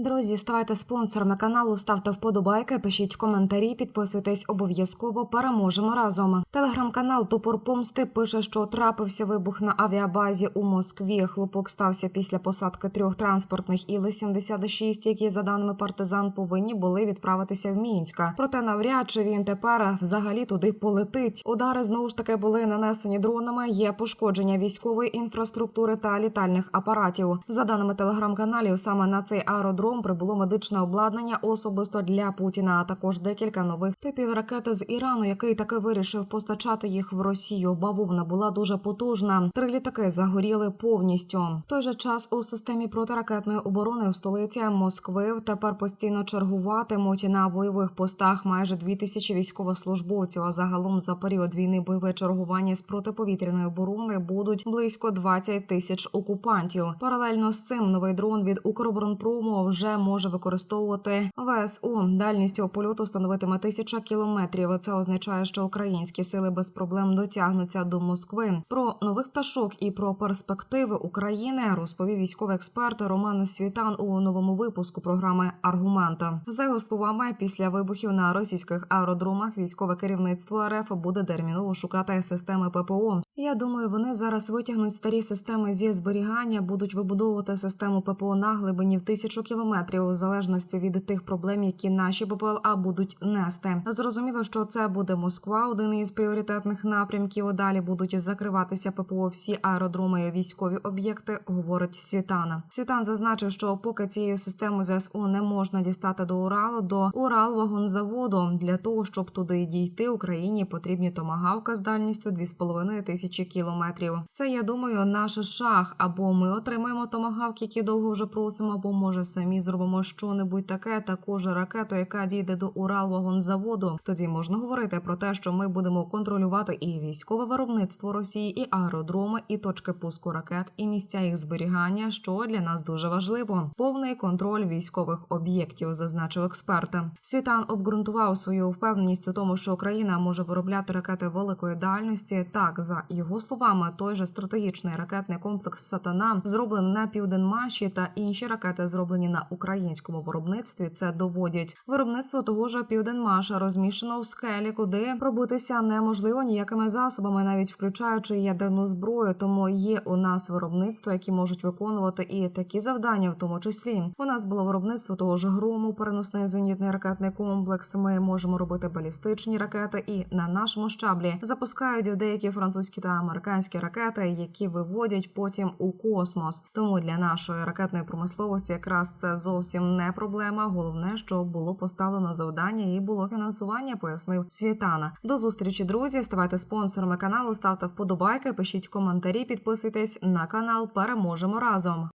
Друзі, ставайте спонсорами каналу, ставте вподобайки, пишіть коментарі, підписуйтесь обов'язково. Переможемо разом. Телеграм-канал Топор Помсти пише, що трапився вибух на авіабазі у Москві. Хлопок стався після посадки трьох транспортних Іли-76, які за даними партизан повинні були відправитися в Мінська. Проте навряд чи він тепер взагалі туди полетить. Удари знову ж таки були нанесені дронами. Є пошкодження військової інфраструктури та літальних апаратів. За даними телеграм-каналів, саме на цей аеродром прибуло медичне обладнання особисто для Путіна, а також декілька нових типів ракети з Ірану, який таки вирішив постачати їх в Росію. Бавовна була дуже потужна. Три літаки загоріли повністю. В той же час у системі протиракетної оборони в столиці Москви тепер постійно чергуватимуть на бойових постах майже дві тисячі військовослужбовців. А загалом за період війни бойове чергування з протиповітряної оборони будуть близько 20 тисяч окупантів. Паралельно з цим новий дрон від Укроборонпрому вже може використовувати ВСУ. Дальність його польоту становитиме тисяча кілометрів. Це означає, що українські сили без проблем дотягнуться до Москви. Про нових пташок і про перспективи України розповів військовий експерт Роман Світан у новому випуску програми Аргумента. За його словами, після вибухів на російських аеродромах військове керівництво РФ буде терміново шукати системи ППО. Я думаю, вони зараз витягнуть старі системи зі зберігання, будуть вибудовувати систему ППО на глибині в тисячу кілометрів, у залежності від тих проблем, які наші ППЛА будуть нести. Зрозуміло, що це буде Москва, один із пріоритетних напрямків. Далі будуть закриватися ППО всі аеродроми і військові об'єкти, говорить Світана. Світан зазначив, що поки цією системою ЗСУ не можна дістати до Уралу, до Уралвагонзаводу для того, щоб туди дійти, Україні потрібні томагавка з дальністю 2,5 тисячі кілометрів. Це я думаю, наш шах. Або ми отримаємо томагавки, які довго вже просимо, або може самі зробимо що-небудь таке, також ракету, яка дійде до Уралвагонзаводу. Тоді можна говорити про те, що ми будемо контролювати і військове виробництво Росії, і аеродроми, і точки пуску ракет, і місця їх зберігання, що для нас дуже важливо. Повний контроль військових об'єктів, зазначив експерт. Світан обґрунтував свою впевненість у тому, що Україна може виробляти ракети великої дальності. Так, за його словами, той же стратегічний ракетний комплекс Сатана зроблений на південмаші та інші ракети, зроблені на українському виробництві. Це доводять виробництво того ж південмаша розміщено в скелі, куди пробитися неможливо ніякими засобами, навіть включаючи ядерну зброю. Тому є у нас виробництва, які можуть виконувати і такі завдання, в тому числі у нас було виробництво того ж грому, переносний зенітний ракетний комплекс. Ми можемо робити балістичні ракети, і на нашому щаблі запускають деякі французькі та американські ракети, які виводять потім у космос. Тому для нашої ракетної промисловості якраз зовсім не проблема. Головне, що було поставлено завдання і було фінансування, пояснив Світана. До зустрічі, друзі. Ставайте спонсорами каналу, ставте вподобайки, пишіть коментарі, підписуйтесь на канал. Переможемо разом.